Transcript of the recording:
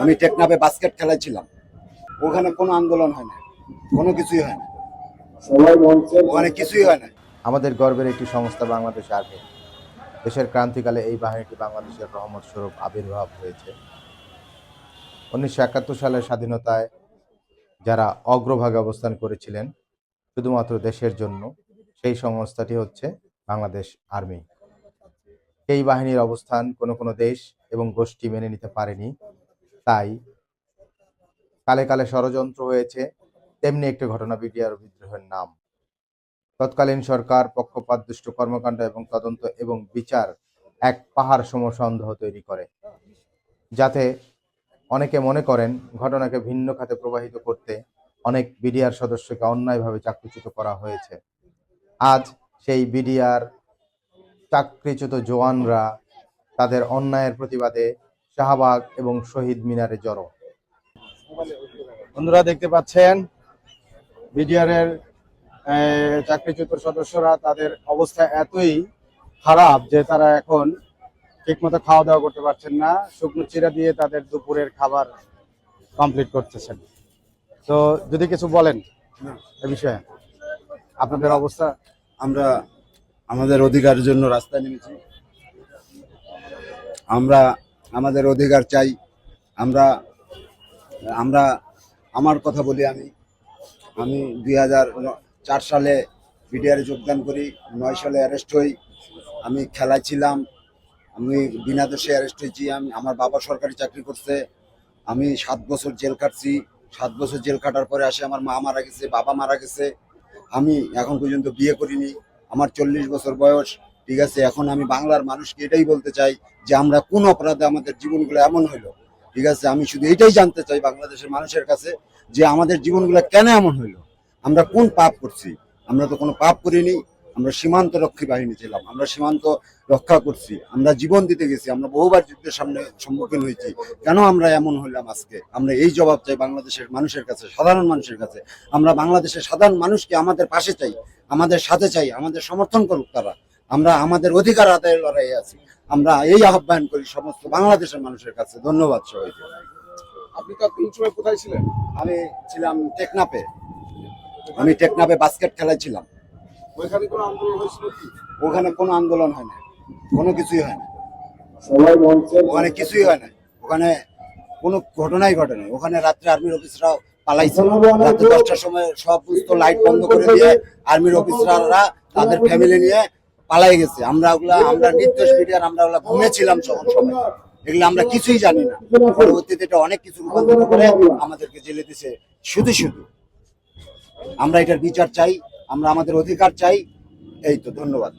আমি টেকনাফে বাস্কেট খেলাইছিলাম। ওখানে কোনো আন্দোলন হয় না কোনো কিছুই হয় না। ওখানে কিছুই হয় না। আমাদের গর্বের একটি সংস্থা বাংলাদেশ আর্মি দেশের ক্রান্তিকালে এই বাহিনীটি বাংলাদেশের রহমত স্বরূপ আবির্ভাব হয়েছে। উনিশশো একাত্তর সালের স্বাধীনতায় যারা অগ্রভাগে অবস্থান করেছিলেন শুধুমাত্র দেশের জন্য সেই সংস্থাটি হচ্ছে বাংলাদেশ আর্মি। এই বাহিনীর অবস্থান কোনো কোনো দেশ এবং গোষ্ঠী মেনে নিতে পারেনি। তাই কালে কালে ষড়যন্ত্র হয়েছে, তেমনি একটি ঘটনা বিডিআর বিদ্রোহের নাম। তৎকালীন সরকার, পক্ষপাত, দুষ্ট কর্মকাণ্ড এবং তদন্ত এবং বিচার এক পাহাড় সম সন্দেহ তৈরি করে, যাতে অনেকে মনে করেন ঘটনাকে ভিন্ন খাতে প্রবাহিত করতে অনেক বিডিআর সদস্যকে অন্যায়ভাবে চাকরিচ্যুত করা হয়েছে। আজ সেই বিডিআর চাকরিচ্যুত জওয়ানরা তাদের অন্যায়ের প্রতিবাদে শাহবাগ এবং শহীদ মিনারে জড়ো। বন্ধুরা দেখতে পাচ্ছেন বিডিআরের চাকরিচ্যুত সদস্যরা তাদের অবস্থা এতই খারাপ যে তারা এখন ঠিকমতো খাওয়া দাওয়া করতে পারছেন না শুকনো চিরা দিয়ে তাদের দুপুরের খাবার কমপ্লিট করতেছেন। তো যদি কিছু বলেন এ বিষয়ে আপনাদের অবস্থা? আমরা আমাদের অধিকারের জন্য রাস্তায় নেমেছি। আমরা আমাদের অধিকার চাই। আমরা আমরা, আমার কথা বলি আমি। আমি দুই চার সালে বিডিআরে যোগদান করি, নয় সালে অ্যারেস্ট হই। আমি খেলায় ছিলাম। আমি বিনা দোষে অ্যারেস্ট হয়েছি। আমি, আমার বাবা সরকারি চাকরি করছে। আমি সাত বছর জেল কাটছি সাত বছর জেল কাটার পরে আসে আমার মা মারা গেছে, বাবা মারা গেছে। আমি এখন পর্যন্ত বিয়ে করিনি। আমার চল্লিশ বছর বয়স। ঠিক আছে, এখন আমি বাংলার মানুষকে এটাই বলতে চাই যে আমরা কোন অপরাধে আমাদের জীবনগুলো এমন হইল। ঠিক আছে, আমি শুধু এটাই জানতে চাই বাংলাদেশের মানুষের কাছে যে আমাদের জীবনগুলো কেন এমন হইল। আমরা কোন পাপ করছি? আমরা তো কোনো পাপ করিনি, আমরা সীমান্ত রক্ষী বাহিনী ছিলাম, আমরা সীমান্ত রক্ষা করছি, আমরা জীবন দিতে গেছি, আমরা বহুবার যুদ্ধের সামনে সম্মুখীন হয়েছি। কেন আমরা এমন হইলাম আজকে? আমরা এই জবাব চাই বাংলাদেশের মানুষের কাছে, সাধারণ মানুষের কাছে। আমরা বাংলাদেশের সাধারণ মানুষকে আমাদের পাশে চাই, আমাদের সাথে চাই, আমাদের সমর্থন করুক তারা। আমরা আমাদের অধিকার আদায়ের লড়াই আছি। আমরা এই আহ্বান করি সমস্ত বাংলাদেশের মানুষের কাছে। ধন্যবাদ সবাইকে। আপনি তো তিন সময় কোথায় ছিলেন? আমি ছিলাম টেকনাপে আমি টেকনাপে বাস্কেট খেলাইছিলাম ওইখানে কোনো আন্দোলন হয়েছিল কি? ওখানে কোনো আন্দোলন হয় না। কোনো কিছুই হয় না। সবাই বলছে ওখানে কিছুই হয় না। ওখানে কোনো ঘটনাই ঘটে না। ওখানে রাত্রে আর্মির অফিসরাও পালাইছে রাত্রে দশটার সময় সব সমস্ত লাইট বন্ধ করে দিয়ে আর্মির অফিসাররা তাদের ফ্যামিলি নিয়ে পালাই গেছে। আমরা ওগুলা, আমরা নির্দোষ মিডিয়ার, আমরা ওগুলা ঘুমেছিলাম তখন সময় এগুলো আমরা কিছুই জানি না। পরবর্তীতে এটা অনেক কিছু রূপান্তর করে আমাদেরকে জেলে দিছে শুধু শুধু। আমরা এটার বিচার চাই, আমরা আমাদের অধিকার চাই। এই তো, ধন্যবাদ।